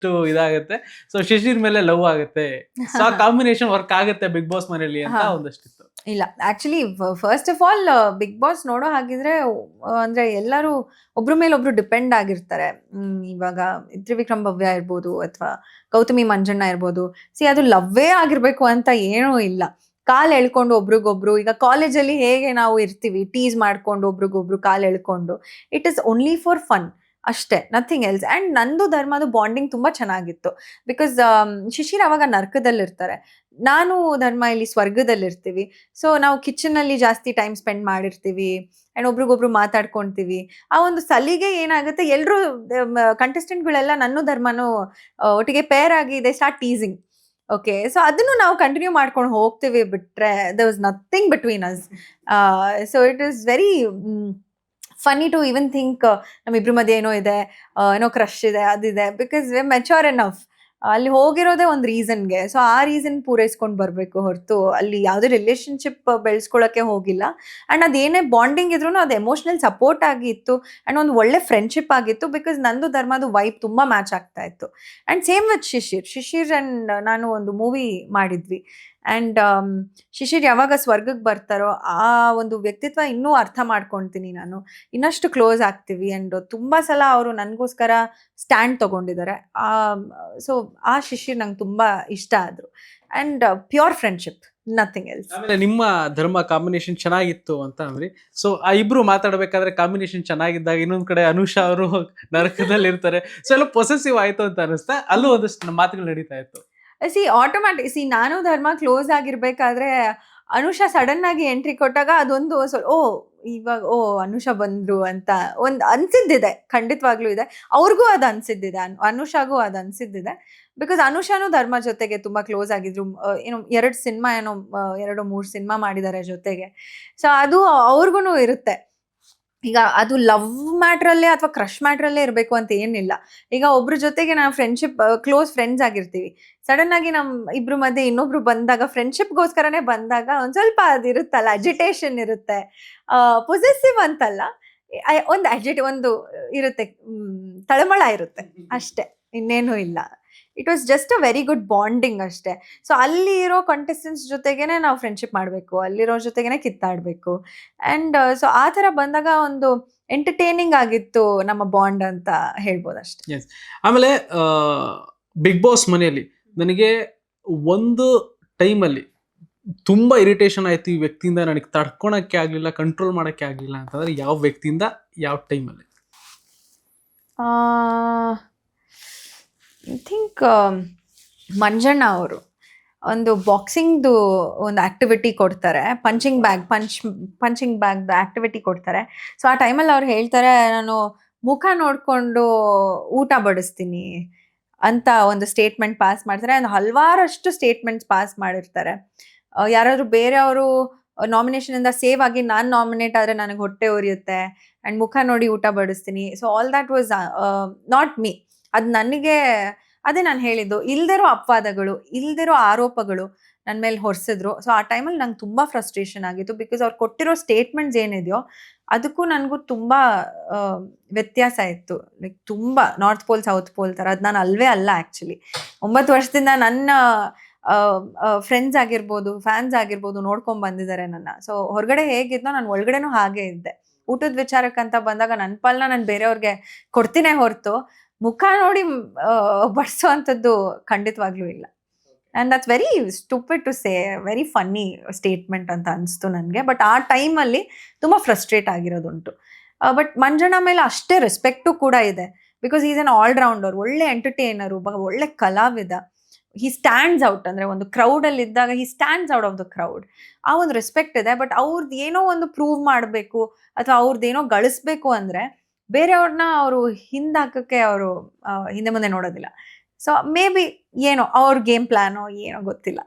ಅಷ್ಟು ಇದಾಗುತ್ತೆ. ಸೊ ಶಿಶಿರ್ ಮೇಲೆ ಲವ್ ಆಗುತ್ತೆ. ಸೊ ಆ ಕಾಂಬಿನೇಷನ್ ವರ್ಕ್ ಆಗುತ್ತೆ ಬಿಗ್ ಬಾಸ್ ಮನೇಲಿ ಅಂತ. ಒಂದಷ್ಟಿತ್ತು. ಇಲ್ಲ actually first of all Bigg Boss ನೋಡೋ ಹಾಗಿದ್ರೆ ಅಂದ್ರೆ ಎಲ್ಲರೂ ಒಬ್ರ ಮೇಲೆ ಒಬ್ರು ಡಿಪೆಂಡ್ ಆಗಿರ್ತಾರೆ. ಇವಾಗ ತ್ರಿವಿಕ್ರಮ್ ಭವ್ಯ ಇರ್ಬೋದು ಅಥವಾ ಗೌತಮಿ ಮಂಜಣ್ಣ ಇರ್ಬೋದು. ಸಿ ಅದು ಲವ್ವೇ ಆಗಿರ್ಬೇಕು ಅಂತ ಏನೂ ಇಲ್ಲ. ಕಾಲ್ ಎಳ್ಕೊಂಡು ಒಬ್ರಿಗೊಬ್ರು ಈಗ ಕಾಲೇಜಲ್ಲಿ ಹೇಗೆ ನಾವು ಇರ್ತೀವಿ ಟೀಸ್ ಮಾಡ್ಕೊಂಡು ಒಬ್ರಿಗೊಬ್ರು ಕಾಲ್ ಎಳ್ಕೊಂಡು it is only for fun ಅಷ್ಟೇ ನಥಿಂಗ್ ಎಲ್ಸ್ ಆ್ಯಂಡ್ ನಂದು ಧರ್ಮದು ಬಾಂಡಿಂಗ್ ತುಂಬ ಚೆನ್ನಾಗಿತ್ತು. ಬಿಕಾಸ್ ಶಿಶಿರ್ ಅವಾಗ ನರ್ಕದಲ್ಲಿರ್ತಾರೆ. ನಾನು ಧರ್ಮ ಇಲ್ಲಿ ಸ್ವರ್ಗದಲ್ಲಿರ್ತೀವಿ. ಸೊ ನಾವು ಕಿಚನಲ್ಲಿ ಜಾಸ್ತಿ ಟೈಮ್ ಸ್ಪೆಂಡ್ ಮಾಡಿರ್ತೀವಿ. ಆ್ಯಂಡ್ ಒಬ್ರಿಗೊಬ್ರು ಮಾತಾಡ್ಕೊತೀವಿ. ಆ ಒಂದು ಸಲಿಗೆ ಏನಾಗುತ್ತೆ ಎಲ್ಲರೂ ಕಂಟೆಸ್ಟೆಂಟ್ಗಳೆಲ್ಲ ನನ್ನ ಧರ್ಮನೂ ಒಟ್ಟಿಗೆ ಪೇರ್ ಆಗಿ ಇದೆ ಸ್ಟಾರ್ಟ್ ಟೀಸಿಂಗ್ ಓಕೆ ಸೊ ಅದನ್ನು ನಾವು ಕಂಟಿನ್ಯೂ ಮಾಡ್ಕೊಂಡು ಹೋಗ್ತೀವಿ ಬಿಟ್ರೆ the was nothing between us so it is very funny to even think ನಮ್ಮಿಬ್ರ ಮಧ್ಯೆ ಏನೋ ಇದೆ ಏನೋ ಕ್ರಶ್ ಇದೆ ಅದಿದೆ ಬಿಕಾಸ್ ವೆ ಮೆಚೋರ್ ಎನಫ್ ಅಲ್ಲಿ ಹೋಗಿರೋದೇ ಒಂದು ರೀಸನ್ಗೆ ಸೊ ಆ ರೀಸನ್ ಪೂರೈಸ್ಕೊಂಡು ಬರಬೇಕು ಹೊರತು. ಅಲ್ಲಿ ಯಾವುದೇ ರಿಲೇಶನ್ಶಿಪ್ ಬೆಳೆಸ್ಕೊಳ್ಳೋಕ್ಕೆ ಹೋಗಿಲ್ಲ. ಆ್ಯಂಡ್ ಅದೇನೇ ಬಾಂಡಿಂಗ್ ಇದ್ರೂ ಅದು ಎಮೋಷ್ನಲ್ ಸಪೋರ್ಟ್ ಆಗಿತ್ತು. ಆ್ಯಂಡ್ ಒಂದು ಒಳ್ಳೆ ಫ್ರೆಂಡ್ಶಿಪ್ ಆಗಿತ್ತು. ಬಿಕಾಸ್ ನಂದು ಧರ್ಮದು ವೈಬ್ ತುಂಬ ಮ್ಯಾಚ್ ಆಗ್ತಾ ಇತ್ತು. And same with Shishir Shishir and ನಾನು ಒಂದು ಮೂವಿ ಮಾಡಿದ್ವಿ. ಆ್ಯಂಡ್ ಶಿಶಿರ್ ಯಾವಾಗ ಸ್ವರ್ಗಕ್ಕೆ ಬರ್ತಾರೋ ಆ ಒಂದು ವ್ಯಕ್ತಿತ್ವ ಇನ್ನೂ ಅರ್ಥ ಮಾಡ್ಕೊತೀನಿ ನಾನು. ಇನ್ನಷ್ಟು ಕ್ಲೋಸ್ ಆಗ್ತೀವಿ ಆ್ಯಂಡ್ ತುಂಬ ಸಲ ಅವರು ನನಗೋಸ್ಕರ ಸ್ಟ್ಯಾಂಡ್ ತೊಗೊಂಡಿದ್ದಾರೆ. ಸೊ ಆ ಶಿಶಿರ್ ನಂಗೆ ತುಂಬ ಇಷ್ಟ ಆದರು. And pure friendship nothing else ಆಮೇಲೆ ನಿಮ್ಮ ಧರ್ಮ ಕಾಂಬಿನೇಷನ್ ಚೆನ್ನಾಗಿತ್ತು ಅಂತ ಅಂದ್ರಿ. ಸೊ ಆ ಇಬ್ರು ಮಾತಾಡ್ಬೇಕಾದ್ರೆ ಕಾಂಬಿನೇಷನ್ ಚೆನ್ನಾಗಿದ್ದಾಗ ಇನ್ನೊಂದ್ ಕಡೆ ಅನುಷಾ ಅವರು ನರಕದಲ್ಲಿ ಇರ್ತಾರೆ ಸೊ ಎಲ್ಲ ಪೊಸೆಸಿವ್ ಆಯ್ತು ಅಂತ ಅನಿಸ್ತಾ, ಅಲ್ಲೂ ಒಂದಷ್ಟು ಮಾತುಗಳು ನಡೀತಾ ಇತ್ತು. ಸಿ ಆಟೋಮ್ಯಾಟಿಕ್ ಸಿ ನಾನು ಧರ್ಮ ಕ್ಲೋಸ್ ಆಗಿರ್ಬೇಕಾದ್ರೆ, ಅನುಷಾ ಸಡನ್ ಆಗಿ ಎಂಟ್ರಿ ಕೊಟ್ಟಾಗ ಅದೊಂದು ಸ್ವಲ್ಪ ಓ, ಇವಾಗ, ಓ, ಅನುಷಾ ಬಂದ್ರು ಅಂತ ಒಂದು ಅನ್ಸಿದ್ದಿದೆ. ಖಂಡಿತವಾಗ್ಲೂ ಇದೆ. ಅವ್ರಿಗೂ ಅದು ಅನ್ಸಿದ್ದಿದೆ. ಅನು, ಅನುಷಾಗೂ ಅದು ಅನ್ಸಿದ್ದಿದೆ. ಬಿಕಾಸ್ ಅನುಷಾನು ಧರ್ಮ ಜೊತೆಗೆ ತುಂಬಾ ಕ್ಲೋಸ್ ಆಗಿದ್ರು. ಏನೋ ಎರಡು ಸಿನಿಮಾ ಏನೋ ಎರಡು ಮೂರು ಸಿನಿಮಾ ಮಾಡಿದ್ದಾರೆ ಜೊತೆಗೆ. ಸೊ ಅದು ಅವ್ರಿಗೂ ಇರುತ್ತೆ. ಈಗ ಅದು ಲವ್ ಮ್ಯಾಟ್ರಲ್ಲೇ ಅಥವಾ ಕ್ರಶ್ ಮ್ಯಾಟ್ರಲ್ಲೇ ಇರಬೇಕು ಅಂತ ಏನಿಲ್ಲ. ಈಗ ಒಬ್ರ ಜೊತೆಗೆ ನಾವು ಫ್ರೆಂಡ್ಶಿಪ್ ಕ್ಲೋಸ್ ಫ್ರೆಂಡ್ಸ್ ಆಗಿರ್ತೀವಿ. ಸಡನ್ ಆಗಿ ನಮ್ಮ ಇಬ್ರು ಮಧ್ಯೆ ಇನ್ನೊಬ್ರು ಬಂದಾಗ ಫ್ರೆಂಡ್ಶಿಪ್ಗೋಸ್ಕರನೇ ಬಂದಾಗ ಒಂದು ಸ್ವಲ್ಪ ಅದಿರುತ್ತಲ್ಲ ಅಜಿಟೇಷನ್ ಇರುತ್ತೆ. ಪೊಸೆಸಿವ್ ಅಂತಲ್ಲ ಒಂದು ಅಜಿಟ್ ಒಂದು ಇರುತ್ತೆ ತಳಮಳ ಇರುತ್ತೆ. ಅಷ್ಟೇ ಇನ್ನೇನು ಇಲ್ಲ. It was just a very good bonding ಅಷ್ಟೇ. ಸೊ ಅಲ್ಲಿ ಇರೋ ಕಂಟೆಸ್ಟೆಂಟ್ಸ್ ಜೊತೆಗೇನೆ ನಾವು ಫ್ರೆಂಡ್ಶಿಪ್ ಮಾಡಬೇಕು ಅಲ್ಲಿರೋ ಜೊತೆಗೇನೆ ಕಿತ್ತಾಡಬೇಕು. ಆ್ಯಂಡ್ ಸೊ ಆ ಥರ ಬಂದಾಗ ಒಂದು ಎಂಟರ್ಟೈನಿಂಗ್ ಆಗಿತ್ತು ನಮ್ಮ ಬಾಂಡ್ ಅಂತ ಹೇಳ್ಬೋದು ಅಷ್ಟೇ ಆಮೇಲೆ ಬಿಗ್ ಬಾಸ್ ಮನೆಯಲ್ಲಿ ನನಗೆ ಒಂದು ಟೈಮಲ್ಲಿ ತುಂಬ ಇರಿಟೇಷನ್ ಆಯಿತು ಈ ವ್ಯಕ್ತಿಯಿಂದ ನನಗೆ ತಡ್ಕೊಳಕ್ಕೆ ಆಗಲಿಲ್ಲ ಕಂಟ್ರೋಲ್ ಮಾಡೋಕ್ಕೆ ಆಗಲಿಲ್ಲ ಅಂತಂದರೆ ಯಾವ ವ್ಯಕ್ತಿಯಿಂದ ಯಾವ ಟೈಮಲ್ಲಿ? ಐ ಥಿಂಕ್ ಮಂಜಣ್ಣ ಅವರು ಒಂದು ಬಾಕ್ಸಿಂಗ್ದು ಒಂದು ಆ್ಯಕ್ಟಿವಿಟಿ ಕೊಡ್ತಾರೆ. ಪಂಚಿಂಗ್ ಬ್ಯಾಗ್ ಪಂಚ್ ಪಂಚಿಂಗ್ ಬ್ಯಾಗ್ದು ಆ್ಯಕ್ಟಿವಿಟಿ ಕೊಡ್ತಾರೆ. ಸೊ ಆ ಟೈಮಲ್ಲಿ ಅವ್ರು ಹೇಳ್ತಾರೆ, ನಾನು ಮುಖ ನೋಡಿಕೊಂಡು ಊಟ ಬಡಿಸ್ತೀನಿ ಅಂತ ಒಂದು ಸ್ಟೇಟ್ಮೆಂಟ್ ಪಾಸ್ ಮಾಡ್ತಾರೆ. ಒಂದು ಹಲವಾರಷ್ಟು ಸ್ಟೇಟ್ಮೆಂಟ್ಸ್ ಪಾಸ್ ಮಾಡಿರ್ತಾರೆ. ಯಾರಾದರೂ ಯಾರಾದ್ರೂ ಬೇರೆಯವರು ನಾಮಿನೇಷನಿಂದ ಸೇವ್ ಆಗಿ ನಾನು ನಾಮಿನೇಟ್ ಆದರೆ ನನಗೆ ಹೊಟ್ಟೆ ಉರಿಯುತ್ತೆ. ಆ್ಯಂಡ್ ಮುಖ ನೋಡಿ ಊಟ ಬಡಿಸ್ತೀನಿ. So all that was not me ಅದು ನನಗೆ, ಅದೇ ನಾನು ಹೇಳಿದ್ದು, ಇಲ್ದಿರೋ ಅಪವಾದಗಳು, ಇಲ್ದಿರೋ ಆರೋಪಗಳು ನನ್ನ ಮೇಲೆ ಹೊರಿಸಿದ್ರು. ಸೊ ಆ ಟೈಮಲ್ಲಿ ನಂಗೆ ತುಂಬ ಫ್ರಸ್ಟ್ರೇಷನ್ ಆಗಿತ್ತು ಬಿಕಾಸ್ ಅವ್ರು ಕೊಟ್ಟಿರೋ ಸ್ಟೇಟ್ಮೆಂಟ್ಸ್ ಏನಿದೆಯೋ, ಅದಕ್ಕೂ ನನಗೂ ತುಂಬ ವ್ಯತ್ಯಾಸ ಇತ್ತು. ಲೈಕ್ ತುಂಬ ನಾರ್ತ್ ಪೋಲ್ ಸೌತ್ ಪೋಲ್ ಥರ ಅದು ನಾನು ಅಲ್ವೇ ಅಲ್ಲ ಆ್ಯಕ್ಚುಲಿ ಒಂಬತ್ತು ವರ್ಷದಿಂದ ನನ್ನ ಫ್ರೆಂಡ್ಸ್ ಆಗಿರ್ಬೋದು ಫ್ಯಾನ್ಸ್ ಆಗಿರ್ಬೋದು ನೋಡ್ಕೊಂಡು ಬಂದಿದ್ದಾರೆ ನನ್ನ. ಸೊ ಹೊರಗಡೆ ಹೇಗಿದ್ನೋ ನಾನು ಒಳಗಡೆನೂ ಹಾಗೆ ಇದ್ದೆ. ಊಟದ ವಿಚಾರಕ್ಕಂತ ಬಂದಾಗ ನನ್ನ ಪಾಲನ್ನ ನಾನು ಬೇರೆಯವ್ರಿಗೆ ಕೊಡ್ತೀನೇ ಹೊರತು ಮುಖ ನೋಡಿ ಬಡಿಸೋ ಅಂಥದ್ದು ಖಂಡಿತವಾಗ್ಲೂ ಇಲ್ಲ. And that's very stupid to say very funny statement ಅಂತ ಅನಿಸ್ತು ನನಗೆ. ಬಟ್ ಆ ಟೈಮಲ್ಲಿ ತುಂಬ ಫ್ರಸ್ಟ್ರೇಟ್ ಆಗಿರೋದುಂಟು. ಬಟ್ ಮಂಜಣ್ಣ ಮೇಲೆ ಅಷ್ಟೇ ರೆಸ್ಪೆಕ್ಟು ಕೂಡ ಇದೆ. ಬಿಕಾಸ್ ಈಸ್ ಎನ್ ಆಲ್ರೌಂಡರ್ ಒಳ್ಳೆ ಎಂಟರ್ಟೈನರು ಒಳ್ಳೆ ಕಲಾವಿದ. ಹಿ ಸ್ಟ್ಯಾಂಡ್ಸ್ ಔಟ್ ಅಂದರೆ ಒಂದು ಕ್ರೌಡಲ್ಲಿ ಇದ್ದಾಗ he stands out of the crowd ಆ ಒಂದು ರೆಸ್ಪೆಕ್ಟ್ ಇದೆ. ಬಟ್ ಅವ್ರದ್ದು ಏನೋ ಒಂದು ಪ್ರೂವ್ ಮಾಡಬೇಕು ಅಥವಾ ಅವ್ರದ್ದು ಏನೋ ಗಳಿಸ್ಬೇಕು ಅಂದರೆ ಬೇರೆಯವ್ರನ್ನ ಅವರು ಹಿಂದಾಕಕ್ಕೆ ಅವರು ಹಿಂದೆ ಮುಂದೆ ನೋಡೋದಿಲ್ಲ. ಸೊ ಮೇ ಬಿ ಏನೋ ಅವ್ರ ಗೇಮ್ ಪ್ಲ್ಯಾನೋ ಏನೋ ಗೊತ್ತಿಲ್ಲ.